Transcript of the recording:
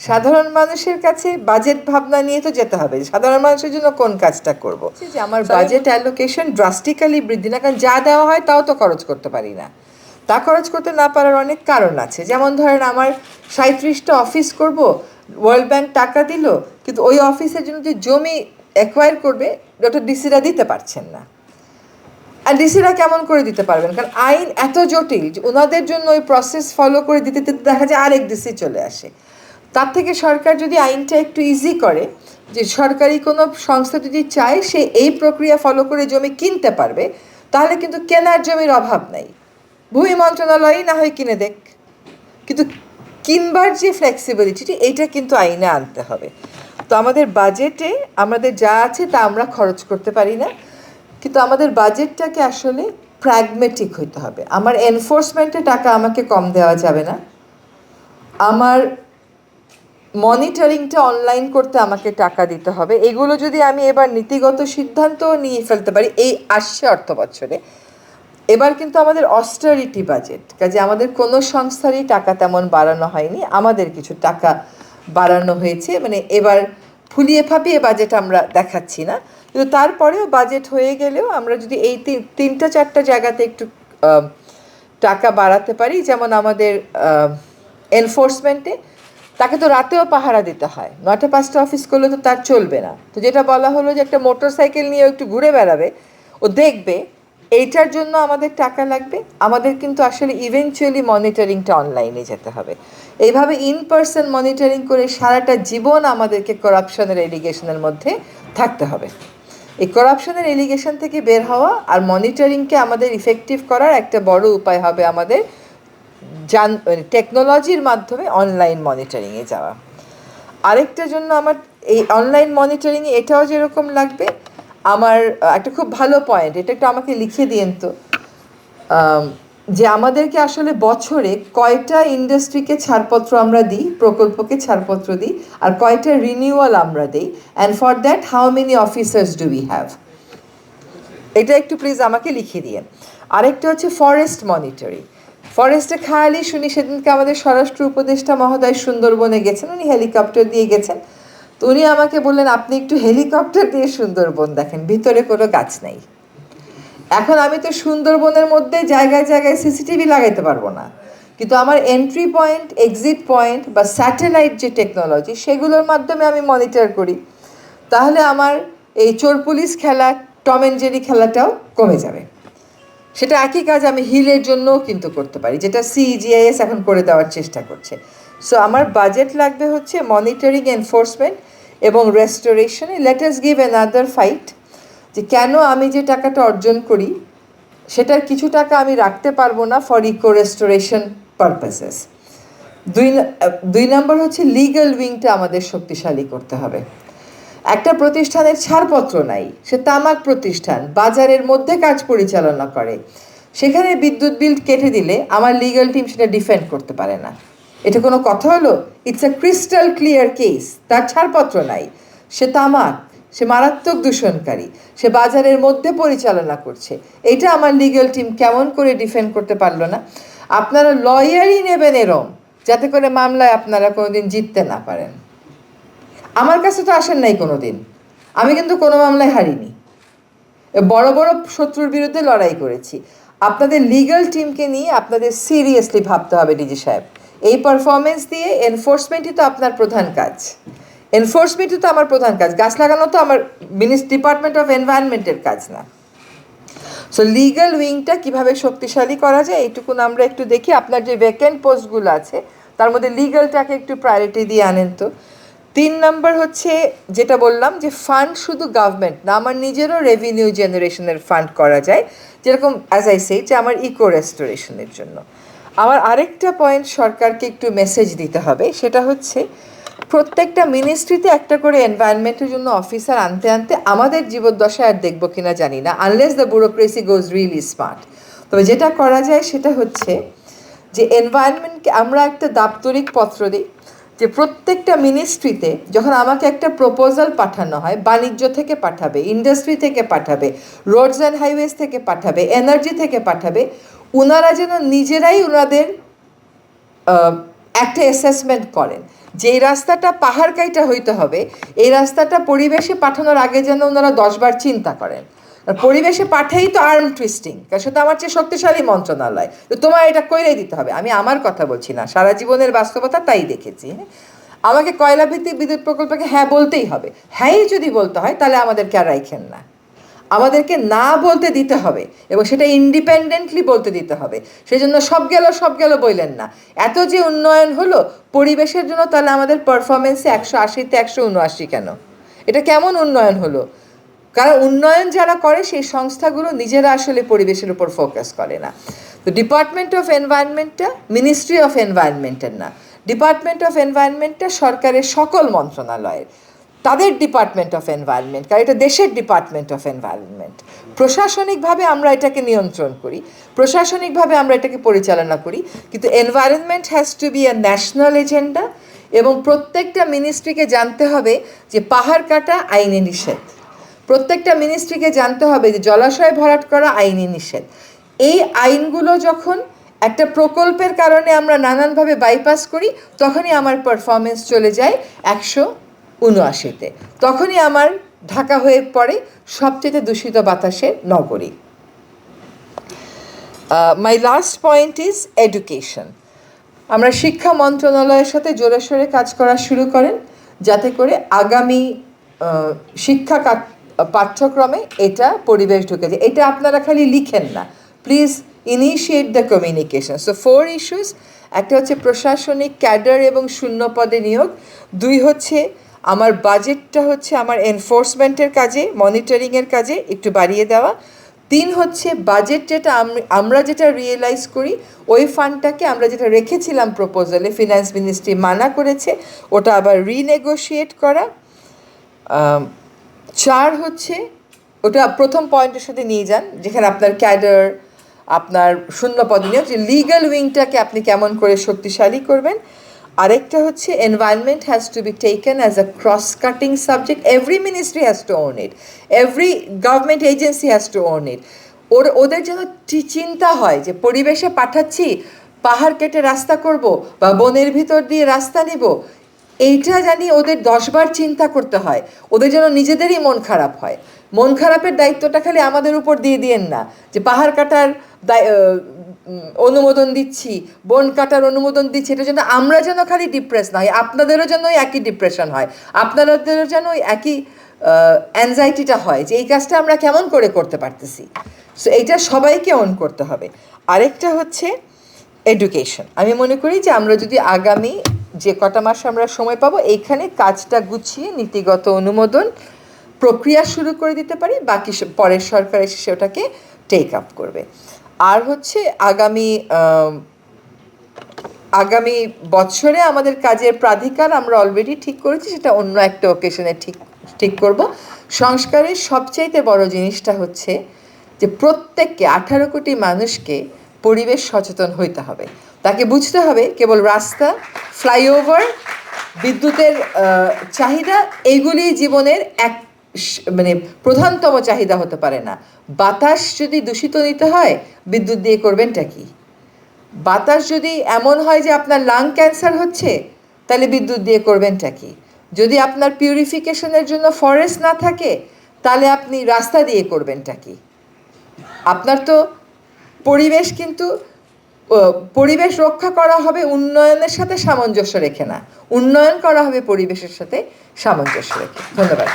সাধারণ মানুষের কাছে বাজেট ভাবনা নিয়ে তো যেতে হবে। সাধারণ মানুষের জন্য কোন কাজটা করব? যে আমার বাজেট অ্যালোকেশন ড্রাস্টিক্যালি বৃদ্ধি না কারণ যা দেওয়া হয় তাও তো খরচ করতে পারি না। তা খরচ করতে না পারার অনেক কারণ আছে। যেমন ধরেন আমার সাঁত্রিশটা অফিস করব ওয়ার্ল্ড ব্যাংক টাকা দিল কিন্তু ওই অফিসের জন্য যে জমি অ্যাকোয়ার করবে ওটা ডিসিরা দিতে পারছেন না। আর ডিসিরা কেমন করে দিতে পারবেন? কারণ আইন এত জটিল যে ওনাদের জন্য ওই প্রসেস ফলো করে দিতে দিতে দেখা যায় আরেক ডিসি চলে আসে। তার থেকে সরকার যদি আইনটা একটু ইজি করে, যে সরকারি কোনো সংস্থা যদি চায় সে এই প্রক্রিয়া ফলো করে জমি কিনতে পারবে, তাহলে কিন্তু কেনার জমির অভাব নাই। ভূমি মন্ত্রণালয়ই না হয় কিনে দেখ কিন্তু কিনবার যে ফ্লেক্সিবিলিটি এইটা কিন্তু আইনে আনতে হবে। তো আমাদের বাজেটে আমাদের যা আছে তা আমরা খরচ করতে পারি না। কিন্তু আমাদের বাজেটটাকে আসলে প্র্যাগমেটিক হইতে হবে। আমার এনফোর্সমেন্টে টাকা আমাকে কম দেওয়া যাবে না। আমার মনিটরিংটা অনলাইন করতে আমাকে টাকা দিতে হবে। এগুলো যদি আমি এবার নীতিগত সিদ্ধান্ত নিয়ে ফেলতে পারি, এই আসছে অর্থ বছরে। এবার কিন্তু আমাদের অস্টারিটি বাজেট কাজে আমাদের কোনো সংস্থারই টাকা তেমন বাড়ানো হয়নি, আমাদের কিছু টাকা বাড়ানো হয়েছে মানে এবার ফুলিয়ে ফাঁপিয়ে বাজেট আমরা দেখাচ্ছি না। কিন্তু তারপরেও বাজেট হয়ে গেলেও আমরা যদি এই তিন, তিনটা চারটা জায়গাতে একটু টাকা বাড়াতে পারি, যেমন আমাদের এনফোর্সমেন্টে তাকে তো রাতেও পাহারা দিতে হয়। নয়টা পাঁচটা অফিস করলে তো তার চলবে না। তো যেটা বলা হলো যে একটা মোটর সাইকেল নিয়ে একটু ঘুরে বেড়াবে, ও দেখবে এইটার জন্য আমাদের টাকা লাগবে। আমাদের কিন্তু আসলে ইভেনচুয়ালি মনিটরিংটা অনলাইনে যেতে হবে। এইভাবে ইন পার্সন মনিটরিং করে সারাটা জীবন আমাদেরকে করাপশনের এলিগেশনের মধ্যে থাকতে হবে। এই করাপশনের এলিগেশন থেকে বের হওয়া আর মনিটরিংকে আমাদের ইফেক্টিভ করার একটা বড় উপায় হবে আমাদের জান টেকনোলজির মাধ্যমে অনলাইন মনিটরিংয়ে যাওয়া। আরেকটা জন্য আমার এই অনলাইন মনিটরিংয়ে এটাও যেরকম লাগবে, আমার একটা খুব ভালো পয়েন্ট এটা একটু আমাকে লিখে দিয়েন তো। যে আমাদেরকে আসলে বছরে কয়টা ইন্ডাস্ট্রিকে ছাড়পত্র আমরা দিই, প্রকল্পকে ছাড়পত্র দিই, আর কয়টা রিনিউয়াল আমরা দিই and for that how many officers do we have এটা একটু প্লিজ আমাকে লিখে দিয়েন। আরেকটা হচ্ছে ফরেস্ট মনিটরিং ফরেস্টে খায়ালি শুনি সেদিনকে আমাদের স্বরাষ্ট্র উপদেষ্টা মহোদয় সুন্দরবনে গেছেন, উনি হেলিকপ্টার দিয়ে গেছেন। তো উনি আমাকে বললেন, আপনি একটু হেলিকপ্টার দিয়ে সুন্দরবন দেখেন, ভিতরে কোনো গাছ নেই। এখন আমি তো সুন্দরবনের মধ্যে জায়গায় জায়গায় সিসিটিভি লাগাইতে পারব না। কিন্তু আমার এন্ট্রি পয়েন্ট এক্সিট পয়েন্ট বা স্যাটেলাইট যে টেকনোলজি সেগুলোর মাধ্যমে আমি মনিটর করি। তাহলে আমার এই চোর পুলিশ খেলা, টম অ্যান্ড জেরি খেলাটাও কমে যাবে। সেটা একই কাজ আমি হিলের জন্যও কিন্তু করতে পারি, যেটা সিজিআইএস এখন করে দেওয়ার চেষ্টা করছে। সো আমার বাজেট লাগবে হচ্ছে মনিটরিং এনফোর্সমেন্ট এবং রেস্টোরেশনে let us give another fight যে কেন আমি যে টাকাটা অর্জন করি, সেটার কিছু টাকা আমি রাখতে পারব না ফর ইকো রেস্টোরেশন পারপাসেস দুই দুই নম্বর হচ্ছে লিগ্যাল উইংটা আমাদের শক্তিশালী করতে হবে। একটা প্রতিষ্ঠানের ছাড়পত্র নাই, সে তামাক প্রতিষ্ঠান, বাজারের মধ্যে কাজ পরিচালনা করে। সেখানে বিদ্যুৎ বিল কেটে দিলে আমার লিগাল টিম সেটা ডিফেন্ড করতে পারে না। এটা কোনো কথা হলো? It's a crystal clear case তার ছাড়পত্র নাই। সে তামাক, সে মারাত্মক দূষণকারী, সে বাজারের মধ্যে পরিচালনা করছে। এটা আমার লিগ্যাল টিম কেমন করে ডিফেন্ড করতে পারল না? আপনারা লয়ারই নেবেন এরম, যাতে করে মামলায় আপনারা কোনোদিন জিততে না পারেন। আমার কাছে তো আসেন নাই কোনো দিন আমি কিন্তু কোনো মামলায় হারিনি। বড় বড় শত্রুর বিরুদ্ধে লড়াই করেছি। আপনাদের লিগ্যাল টিমকে নিয়ে আপনাদের সিরিয়াসলি ভাবতে হবে ডিজি সাহেব। এই পারফরমেন্স দিয়ে এনফোর্সমেন্টই তো আপনার প্রধান কাজ। এনফোর্সমেন্টই তো আমার প্রধান কাজ। গাছ লাগানো তো আমার মিনিস ডিপার্টমেন্ট অফ এনভায়রনমেন্টের কাজ না। সো লিগাল উইংটা কীভাবে শক্তিশালী করা যায়, এইটুকুন আমরা একটু দেখি। আপনার যে ভ্যাকেন্ট পোস্টগুলো আছে, তার মধ্যে লিগ্যালটাকে একটু প্রায়োরিটি দিয়ে আনেন তো। তিন নম্বর হচ্ছে যেটা বললাম যে ফান্ড শুধু গভর্নমেন্ট না, আমার নিজেরও রেভিনিউ জেনারেশনের ফান্ড করা যায়। যেরকম অ্যাজ আই সেই যে আমার ইকো রেস্টোরেশনের জন্য। আমার আরেকটা পয়েন্ট সরকারকে একটু মেসেজ দিতে হবে, সেটা হচ্ছে প্রত্যেকটা মিনিস্ট্রিতে একটা করে এনভায়রনমেন্টের জন্য অফিসার আনতে আনতে আমাদের জীবদ্দশায় আর দেখব কিনা জানি না unless the bureaucracy goes really smart তবে যেটা করা যায় সেটা হচ্ছে যে এনভায়রনমেন্টকে আমরা একটা দাপ্তরিক পত্র দিই যে প্রত্যেকটা মিনিস্ট্রিতে যখন আমাকে একটা প্রপোজাল পাঠানো হয়, বাণিজ্য থেকে পাঠাবে ইন্ডাস্ট্রি থেকে পাঠাবে রোডস অ্যান্ড হাইওয়েজ থেকে পাঠাবে এনার্জি থেকে পাঠাবে ওনারা যেন নিজেরাই ওনাদের একটা অ্যাসেসমেন্ট করেন যেই রাস্তাটা পাহাড় কাইটা হইতে হবে, এই রাস্তাটা পরিবেশে পাঠানোর আগে যেন ওনারা দশবার চিন্তা করেন। পরিবেশে পাঠাই তো আর্ম টুইস্টিং কারণ সেটা আমার চেয়ে শক্তিশালী মন্ত্রণালয়। তো তোমার এটা কইরেই দিতে হবে। আমি আমার কথা বলছি না, সারা জীবনের বাস্তবতা তাই দেখেছি। হ্যাঁ আমাকে কয়লা ভিত্তিক বিদ্যুৎ প্রকল্পকে হ্যাঁ বলতেই হবে। হ্যাঁই যদি বলতে হয়, তাহলে আমাদেরকে আর রাইখেন না। আমাদেরকে না বলতে দিতে হবে, এবং সেটা ইন্ডিপেন্ডেন্টলি বলতে দিতে হবে। সেই জন্য সব গেল সব গেল বললেন না। এত যে উন্নয়ন হলো, পরিবেশের জন্য তাহলে আমাদের পারফরমেন্সে একশো আশিতে একশো উনআশি কেন? এটা কেমন উন্নয়ন হলো? কারণ উন্নয়ন যারা করে, সেই সংস্থাগুলো নিজেরা আসলে পরিবেশের উপর ফোকাস করে না। তো ডিপার্টমেন্ট অফ এনভায়রনমেন্টটা মিনিস্ট্রি অফ এনভায়রনমেন্টের না। ডিপার্টমেন্ট অফ এনভায়রনমেন্টটা সরকারের সকল মন্ত্রণালয়ের। তাদের ডিপার্টমেন্ট অফ এনভায়রনমেন্ট কারণ এটা দেশের ডিপার্টমেন্ট অফ এনভায়রনমেন্ট প্রশাসনিকভাবে আমরা এটাকে নিয়ন্ত্রণ করি, প্রশাসনিকভাবে আমরা এটাকে পরিচালনা করি, কিন্তু environment has to be a national agenda এবং প্রত্যেকটা মিনিস্ট্রিকে জানতে হবে যে পাহাড় কাটা আইনে নিষেধ। প্রত্যেকটা মিনিস্ট্রিকে জানতে হবে যে জলাশয় ভরাট করা আইনি নিষেধ। এই আইনগুলো যখন একটা প্রকল্পের কারণে আমরা নানানভাবে বাইপাস করি, তখনই আমার পারফরমেন্স চলে যায় একশো উনআশিতে। তখনই আমার ঢাকা হয়ে পড়ে সবচেয়ে দূষিত বাতাসের নগরী। My last point is education আমরা শিক্ষা মন্ত্রণালয়ের সাথে জোরে সোরে কাজ করা শুরু করেন, যাতে করে আগামী শিক্ষা পাঠ্যক্রমে এটা পরিবেশ ঢুকেছে। এটা আপনারা খালি লিখেন না। Please initiate the communication so four issues একটা হচ্ছে প্রশাসনিক ক্যাডার এবং শূন্য পদে নিয়োগ, দুই হচ্ছে আমার বাজেটটা হচ্ছে আমার এনফোর্সমেন্টের কাজে, মনিটরিংয়ের কাজে একটু বাড়িয়ে দেওয়া, তিন হচ্ছে বাজেট যেটা আমরা যেটা রিয়েলাইজ করি, ওই ফান্ডটাকে আমরা যেটা রেখেছিলাম প্রপোজালে ফিনান্স মিনিস্ট্রি মানা করেছে, ওটা আবার রিনেগোশিয়েট করা চার হচ্ছে, ওটা প্রথম পয়েন্টের সাথে নিয়ে যান, যেখানে আপনার ক্যাডার, আপনার শূন্য পদ নিয়োগ, যে লিগাল উইংটাকে আপনি কেমন করে শক্তিশালী করবেন। আরেকটা হচ্ছে environment has to be taken as a cross cutting subject every ministry has to own it every government agency has to own it or, ওদের যেন চিন্তা হয় যে পরিবেশে পাঠাচ্ছি, পাহাড় কেটে রাস্তা করব বা বনের ভিতর দিয়ে রাস্তা নিব এইটা জানি ওদের দশবার চিন্তা করতে হয়। ওদের যেন নিজেদেরই মন খারাপ হয়। মন খারাপের দায়িত্বটা খালি আমাদের উপর দিয়ে দিয়েন না। যে পাহাড় কাটার অনুমোদন দিচ্ছি, বন কাটার অনুমোদন দিচ্ছি, এটা যেন আমরা যেন খালি ডিপ্রেস না হয়, আপনাদেরও যেন ওই একই ডিপ্রেশন হয়। আপনাদেরও যেন ওই একই অ্যাংজাইটিটা হয় যে এই কাজটা আমরা কেমন করে করতে পারতেছি। সো এইটা সবাইকে অন করতে হবে। আরেকটা হচ্ছে এডুকেশন আমি মনে করি যে আমরা যদি আগামী যে কটা মাস আমরা সময় পাবো, এইখানে কাজটা গুছিয়ে নীতিগত অনুমোদন প্রক্রিয়া শুরু করে দিতে পারি, বাকি পরের সরকার এসে সেটাকে টেক আপ করবে। আর হচ্ছে আগামী আগামী বছরে আমাদের কাজের প্রাধিকার আমরা অলরেডি ঠিক করেছি, সেটা অন্য একটা ওকেশনে ঠিক ঠিক করব। সংস্কারের সবচাইতে বড় জিনিসটা হচ্ছে যে প্রত্যেককে আঠারো কোটি মানুষকে পরিবেশ সচেতন হইতে হবে। তাকে বুঝতে হবে কেবল রাস্তা, ফ্লাইওভার, বিদ্যুতের চাহিদা এইগুলি জীবনের এক মানে প্রধানতম চাহিদা হতে পারে না। বাতাস যদি দূষিত নিতে হয়, বিদ্যুৎ দিয়ে করবেনটা কি? বাতাস যদি এমন হয় যে আপনার লাং ক্যান্সার হচ্ছে, তাহলে বিদ্যুৎ দিয়ে করবেনটা কি? যদি আপনার পিউরিফিকেশনের জন্য ফরেস্ট না থাকে, তাহলে আপনি রাস্তা দিয়ে করবেনটা কি? আপনার তো পরিবেশ কিন্তু পরিবেশ রক্ষা করা হবে উন্নয়নের সাথে সামঞ্জস্য রেখে না। উন্নয়ন করা হবে পরিবেশের সাথে সামঞ্জস্য রেখে। ধন্যবাদ।